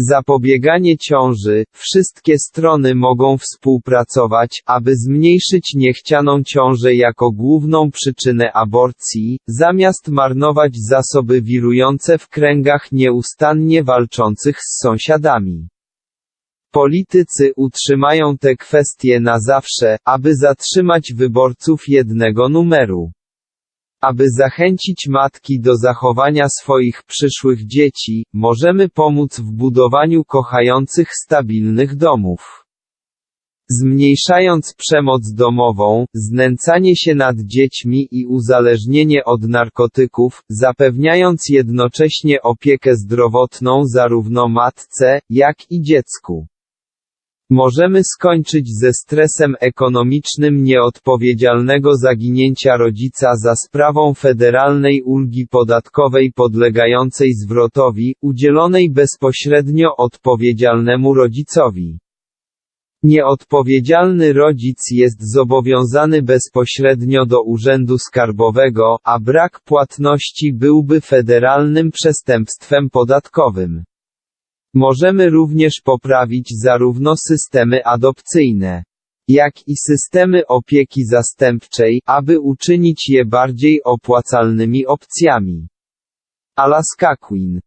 Zapobieganie ciąży. Wszystkie strony mogą współpracować, aby zmniejszyć niechcianą ciążę jako główną przyczynę aborcji, zamiast marnować zasoby wirujące w kręgach nieustannie walczących z sąsiadami. Politycy utrzymają te kwestie na zawsze, aby zatrzymać wyborców jednego numeru. Aby zachęcić matki do zachowania swoich przyszłych dzieci, możemy pomóc w budowaniu kochających stabilnych domów. Zmniejszając przemoc domową, znęcanie się nad dziećmi i uzależnienie od narkotyków, zapewniając jednocześnie opiekę zdrowotną zarówno matce, jak i dziecku. Możemy skończyć ze stresem ekonomicznym nieodpowiedzialnego zaginięcia rodzica za sprawą federalnej ulgi podatkowej podlegającej zwrotowi, udzielonej bezpośrednio odpowiedzialnemu rodzicowi. Nieodpowiedzialny rodzic jest zobowiązany bezpośrednio do urzędu skarbowego, a brak płatności byłby federalnym przestępstwem podatkowym. Możemy również poprawić zarówno systemy adopcyjne, jak i systemy opieki zastępczej, aby uczynić je bardziej opłacalnymi opcjami. Alaska Queen